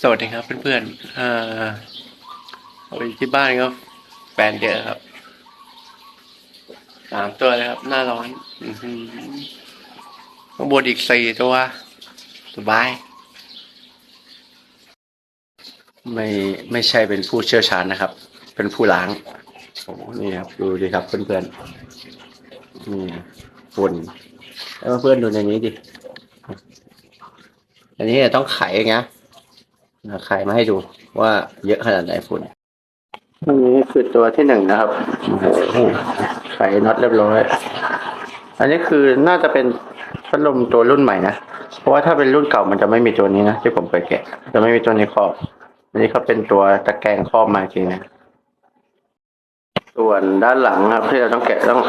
สวัสดีครับเพื่อนๆอ่าเอาไปที่บ้านก็แฟนเยอะครับ สามตัวเลยครับ หน้าร้อนอือหือข้างบนอีกสี่ตัว สบาย ไม่ไม่ใช่เป็นผู้เชี่ยวชาญนะครับ เป็นผู้ล้างโอ้นี่ครับ ดูดิครับเพื่อนๆ นี่ฝุ่นแล้วเพื่อนดูในนี้ดิ อันนี้ต้องไขไง นะไขมาให้ดูว่าเยอะขนาดไหนฝุ่นอันนี้คือตัวที่หนึ่งนะครับโอ้โหไขน็อตเรียบร้อย อันนี้คือน่าจะเป็นพัดลมตัวรุ่นใหม่นะ เพราะว่าถ้าเป็นรุ่นเก่ามันจะไม่มีตัวนี้นะที่ผมเคยแกะ จะไม่มีตัวนี้ครอบ อันนี้เขาเป็นตัวตะแกรงครอบมาจริงนะ ส่วนด้านหลังครับที่เราต้องแกะต้อง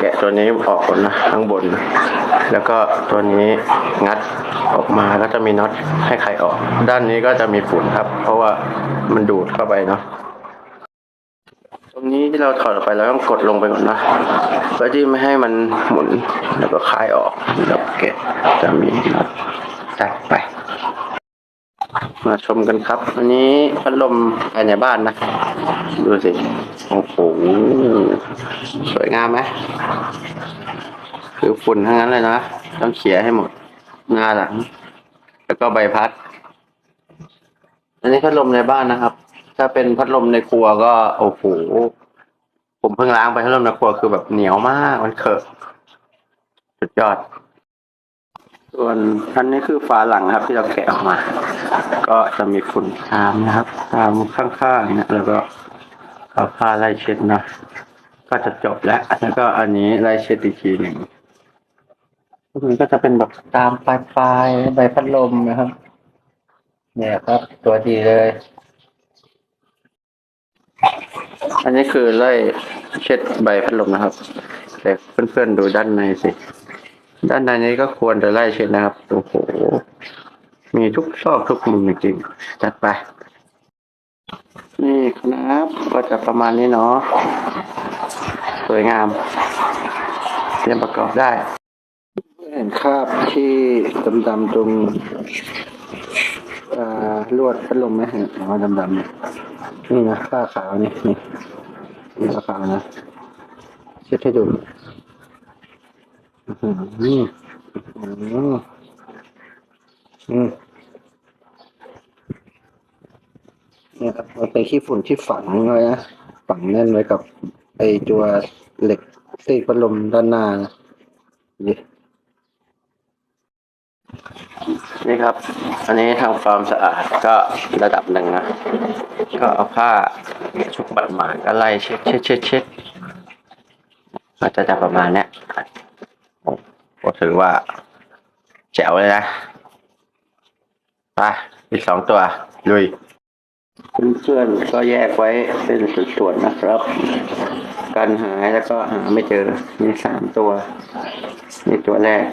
แกะตัวนี้ออกก่อนนะข้างบน แล้วก็ตัวนี้งัดออกมาแล้วจะมีน็อตให้ไขออก ด้านนี้ก็จะมีฝุ่นครับ เพราะว่ามันดูดเข้าไปเนาะตรงนี้ที่เราถอดออกไปเราต้องกดลงไปก่อนนะเพื่อที่ไม่ให้มันหมุนแล้วก็คลายออกแล้วแกะจะมีน็อตจัดไป มาชมกันครับ อันนี้พัดลมภายในบ้านนะ ดูสิ โอ้โห สวยงามไหมคือฝุ่นทั้งนั้นเลยนะ ต้องเขี่ยให้หมด หน้าหลัง แล้วก็ใบพัด อันนี้พัดลมในบ้านนะครับ ถ้าเป็นพัดลมในครัวก็ โอ้โห ผมเพิ่งล้างไปพัดลมในครัวคือแบบเหนียวมาก มันเขอะสุดยอด ส่วนอันนี้คือฝาหลังครับที่เราแกะออกมา ก็จะมีฝุ่นตามนะครับ ตามข้างๆเนะแล้วก็เอาผ้าไล่เช็ดนะก็จะจบแล้ว แล้วก็อันนี้ไล่เช็ดอีกทีหนึ่งมันก็จะเป็นแบบตามปลายปลายๆใบพัดลมนะครับ เนี่ยครับตัวดีเลย อันนี้คือไล่เช็ดใบพัดลมนะครับ แต่เพื่อนๆดูด้านในสิ ด้านในนี้ก็ควรจะไล่เช็ดนะครับ โอ้โห มีทุกซอกทุกมุมจริงๆ จัดไป นี่ครับ ก็จะประมาณนี้เนาะ สวยงาม เตรียมประกอบได้ เห็นคราบที่ดำๆตรงลวดพัดลมไหมเห็นอ๋อดำๆเนี่ยนี่นะค่าขาวนี่นี่นี่ค่าขาวนะเช็ดให้ดู อืมอืมอืมเนี่ยครับมันเป็นขี้ฝุ่นที่ฝังไว้นะฝังแน่นไว้กับไอตัวเหล็กตีพัดลมด้านหน้านะนี่นี่ครับ อันนี้ทำความสะอาดก็ระดับหนึ่งนะ ก็เอาผ้าชุบบัดหมาดก็ไล่เช็ดเช็ดเช็ดเช็ดก็จะจะประมาณเนี้ย ก็ถือว่าแจ๋วเลยนะไปอีกสองตัวลุยเพื่อนๆก็แยกไว้เป็นส่วนๆนะครับการหายแล้วก็หาไม่เจอมีสามตัวนี่ตัวแรก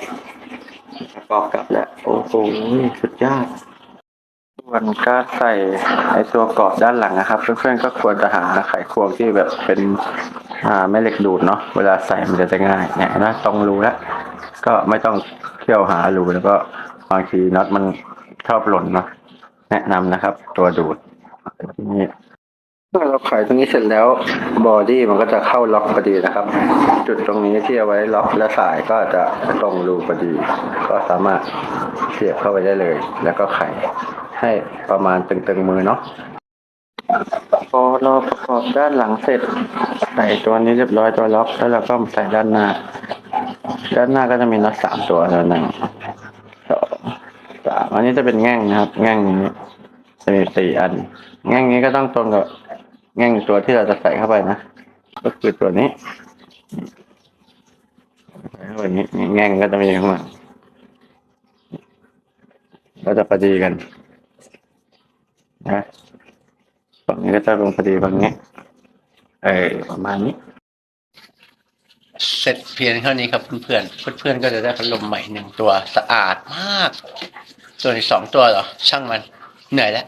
ประกอบกลับแล้วโอ้โหสุดยอดส่วนก็ใส่ไอตัวกรอบด้านหลังนะครับ เพื่อนๆก็ควรจะหาไขควงที่แบบเป็นอ่าแม่เหล็กดูดเนาะเวลาใส่มันจะได้ง่ายเนี่ยนะตรงรูแล้ว ก็ไม่ต้องเที่ยวหารูแล้วก็บางทีน็อตมันชอบหล่นเนาะแนะนำนะครับ ตัวดูดนี่เมื่อเราไขตรงนี้เสร็จแล้วบอดี้มันก็จะเข้าล็อกพอดีนะครับ จุดตรงนี้ที่เอาไว้ล็อกและสายก็จะตรงรูพอดี ก็สามารถเสียบเข้าไปได้เลย แล้วก็ไขให้ประมาณตึงๆมือเนาะพอเราประกอบด้านหลังเสร็จใส่ตัวนี้เรียบร้อยตัวล็อก แล้วเราก็ใส่ด้านหน้า ด้านหน้าก็จะมีน็อตสามตัวแล้วหนึ่งสองสามอันนี้จะเป็นแง่งนะครับ แง่งนี้จะมีสี่อัน แง่งนี้ก็ต้องตรงกับแง่งตัวที่เราจะใส่เข้าไปนะ ก็คือตัวนี้ใส่เข้าไปนี้แง่งก็จะมีข้างหลังก็จะพอดีกันนะฝั่งนี้ก็จะลงพอดีฝั่งนี้ เออประมาณนี้ เสร็จเพียงเท่านี้ครับเพื่อนๆเพื่อนๆก็จะได้พัดลมใหม่หนึ่งตัวสะอาดมาก ส่วนอีกสองตัวเหรอช่างมันเหนื่อยแล้ว